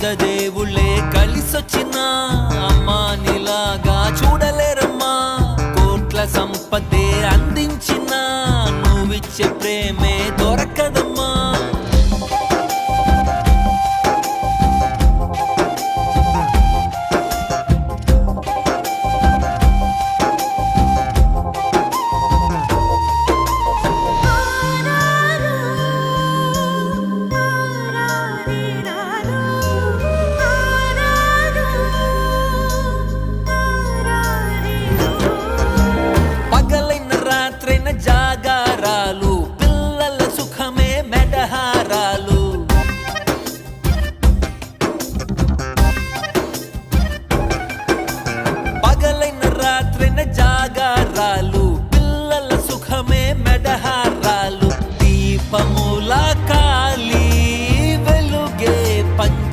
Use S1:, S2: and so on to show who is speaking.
S1: వంద దేవుళ్ళే కలిసొచ్చిన అమ్మా నీలాగా చూడలేరమ్మా. కోట్ల సంపదే అందించిన నువ్విచ్చే ప్రేమే పైన జాగారాలు పిల్లల సుఖమే మెడహారాలు పగలైన రాత్రైన జా